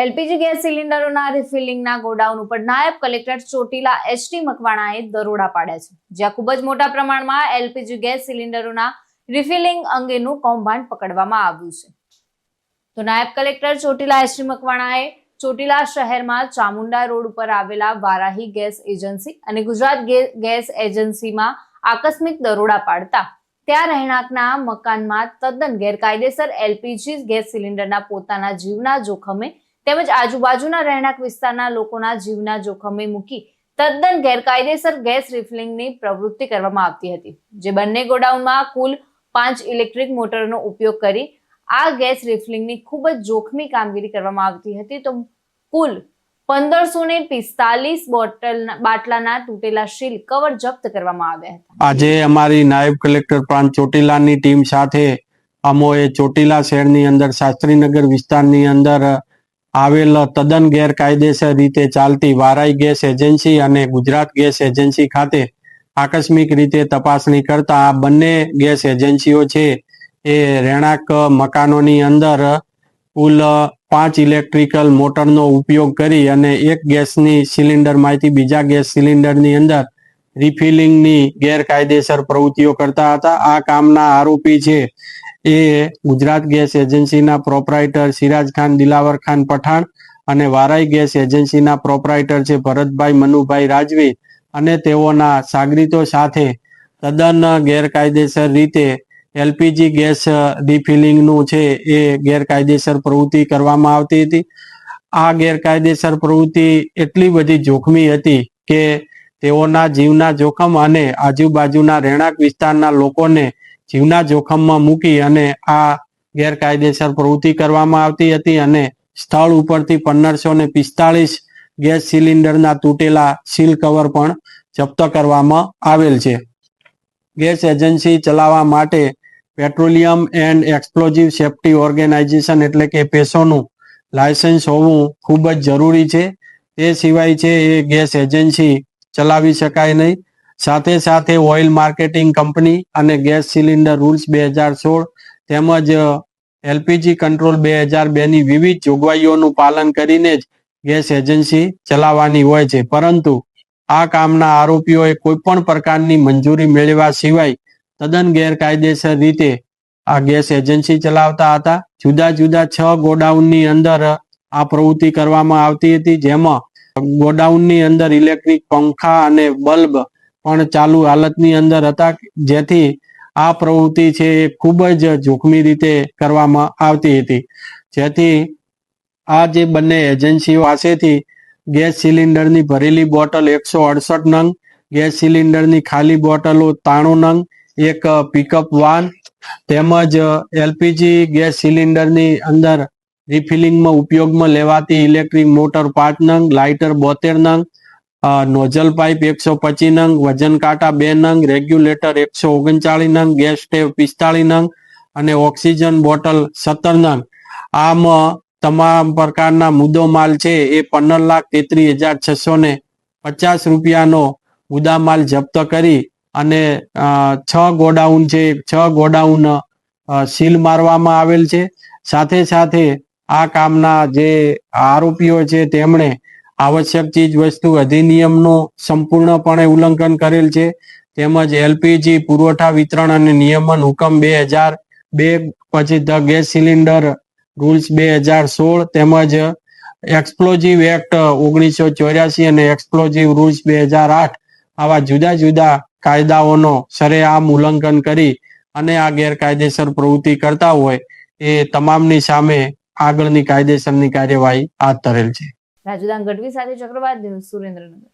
LPG gas સિલિન્ડરોના રિફિલિંગના godown ઉપર નાયબ કલેક્ટર ચોટીલા એસટી મકવાણાએ દરોડા પાડ્યા છે. જ્યાં ખૂબ જ મોટા પ્રમાણમાં એલપીજી ગેસ સિલિન્ડરોના રિફિલિંગ અંગેનું કૌભાંડ પકડવામાં આવ્યું છે. તો નાયબ કલેક્ટર ચોટીલા એસટી મકવાણાએ ચોટીલા શહેરમાં ચામુંડા રોડ ઉપર આવેલા વારાહી ગેસ એજન્સી અને ગુજરાત ગેસ એજન્સીમાં આકસ્મિક દરોડા પાડતા ત્યાં રહેણાંકના મકાનમાં તદ્દન ગેરકાયદેસર એલપીજી ગેસ સિલિન્ડરના પોતાના જીવના જોખમે તેમજ આજુબાજુના રહેણાંક વિસ્તારના લોકોના જીવના જોખમે મૂકી તદ્દન ગેરકાયદેસર ગેસ રિફિલિંગની પ્રવૃત્તિ કરવામાં આવતી હતી, જે બંને ગોડાઉનમાં કુલ પાંચ ઇલેક્ટ્રિક મોટરનો ઉપયોગ કરી આ ગેસ રિફિલિંગની ખૂબ જ જોખમી કામગીરી કરવામાં આવતી હતી. તો કુલ પંદરસો ને પિસ્તાલીસ બોટલ બાટલાના તૂટેલા શીલ કવર જપ્ત કરવામાં આવ્યા હતા. આજે અમારી નાયબ કલેક્ટર પ્રાંત ચોટીલાની ટીમ સાથે અમોએ ચોટીલા શહેરની અંદર શાસ્ત્રીનગર વિસ્તારની અંદર આવેલ તદ્દન ગેરકાયદેસર રીતે ચાલતી વારાઈ ગેસ એજન્સી અને ગુજરાત ગેસ એજન્સી ખાતે આકસ્મિક રીતે તપાસણી કરતા આ બંને ગેસ એજન્સીઓ છે એ રહેણાંક મકાનોની અંદર કુલ પાંચ ઇલેક્ટ્રિકલ મોટરનો ઉપયોગ કરી અને એક ગેસની સિલિન્ડરમાંથી બીજા ગેસ સિલિન્ડરની અંદર રિફિલિંગની ગેરકાયદેસર પ્રવૃત્તિઓ કરતા હતા. આ કામના આરોપી છે એ ગુજરાત ગેસ એજન્સીના પ્રોપરાઇટર સિરાજ ખાન, દિલાવર ખાન પઠાણ અને વારાઈ ગેસ એજન્સીના પ્રોપરાઇટર છે ભરતભાઈ મનુભાઈ રાજવી અને તેઓના સાગરીતો સાથે તદ્દન ગેરકાયદેસર રીતે એલપીજી ગેસ રિફિલિંગનું છે એ ગેરકાયદેસર પ્રવૃત્તિ કરવામાં આવતી હતી. આ ગેરકાયદેસર પ્રવૃત્તિ એટલી બધી જોખમી હતી કે તેઓના જીવના જોખમ અને આજુબાજુના રહેણાંક વિસ્તારના લોકોને જીવના જોખમમાં મૂકી અને આ ગેરકાયદેસર પ્રવૃત્તિ કરવામાં આવતી હતી અને સ્થળ ઉપરથી પંદરસો ને પિસ્તાળીસ ગેસ સિલિન્ડરના તૂટેલા સીલ કવર પણ જપ્ત કરવામાં આવેલ છે. ગેસ એજન્સી ચલાવવા માટે petroleum and explosive safety organisation એટલે કે પેસોનું લાયસન્સ હોવું ખૂબ જ જરૂરી છે. તે સિવાય છે એ ગેસ એજન્સી ચલાવી શકાય નહીં. સાથે સાથે ઓઇલ માર્કેટિંગ કંપની અને ગેસ સિલિન્ડર રૂલ્સ બે હજાર સોળ તેમજ એલપીજી કંટ્રોલ બે હજાર બેની વિવિધ જોગવાઈઓનું પાલન કરીને જ ગેસ એજન્સી ચલાવવાની હોય છે. પરંતુ આ કામના આરોપીઓએ કોઈ પણ પ્રકારની મંજૂરી મેળવ્યા સિવાય તદ્દન ગેરકાયદેસર રીતે આ ગેસ એજન્સી ચલાવતા હતા. જુદા જુદા છ ગોડાઉનની અંદર આ પ્રવૃત્તિ કરવામાં આવતી હતી, જેમાં ગોડાઉનની અંદર ઇલેક્ટ્રિક પંખા અને બલ્બ પણ ચાલુ હાલતની અંદર હતા જેથી આ પ્રવૃત્તિ છે એ ખૂબ જ જોખમી રીતે કરવામાં આવતી હતી. જેથી આ જે બંને એજન્સીઓ પાસેથી ગેસ સિલિન્ડરની ભરેલી બોટલ એકસો અડસઠ નંગ, ગેસ સિલિન્ડરની ખાલી બોટલો તાણું નંગ, એક પિકઅપ વાન તેમજ એલપીજી ગેસ સિલિન્ડરની અંદર રિફિલિંગમાં ઉપયોગમાં લેવાતી ઇલેક્ટ્રિક મોટર પાંચ નંગ, લાઇટર બોતેર નંગ નોઝલ પાઇપ એકસો પચીસ નંગ, વજન કાંટા બે નંગ, રેગ્યુલેટર એકસો ઓગણચાળીસ નંગ, ગેસ સ્ટેવ પિસ્તાળીસ નંગ અને ઓક્સિજન બોટલ સત્તર નંગ. આમ તમામ પ્રકારના મુદ્દો માલ છે એ પંદર લાખ તેત્રીસ હજાર છસો ને પચાસ રૂપિયાનો મુદ્દા માલ જપ્ત કરી અને છ ગોડાઉન છે, છ ગોડાઉન સીલ મારવામાં આવેલ છે. સાથે સાથે આ કામના જે આરોપીઓ છે, તેમણે આવશ્યક ચીજ વસ્તુ અધિનિયમનું સંપૂર્ણપણે ઉલ્લંઘન કરેલ છે. તેમજ એલપીજી પુરવઠા વિતરણ અને નિયમન હુકમ બે હજાર બે, પછી ધ ગેસ સિલિન્ડર રૂલ્સ બે હજાર સોળ, તેમજ એક્સપ્લોઝિવ એક્ટ ઓગણીસો ચોર્યાસી અને એક્સપ્લોઝિવ રૂલ્સ બે હજાર આઠ આવા જુદા જુદા કાયદાઓનો સરેઆમ ઉલ્લંઘન કરી અને આ ગેરકાયદેસર પ્રવૃત્તિ કરતા હોય એ તમામની સામે આગળની કાયદેસરની કાર્યવાહી હાથ ધરેલ છે. રાજુદાન ગઢવી સાથે ચક્રવાત ન્યૂઝ સુરેન્દ્રનગર.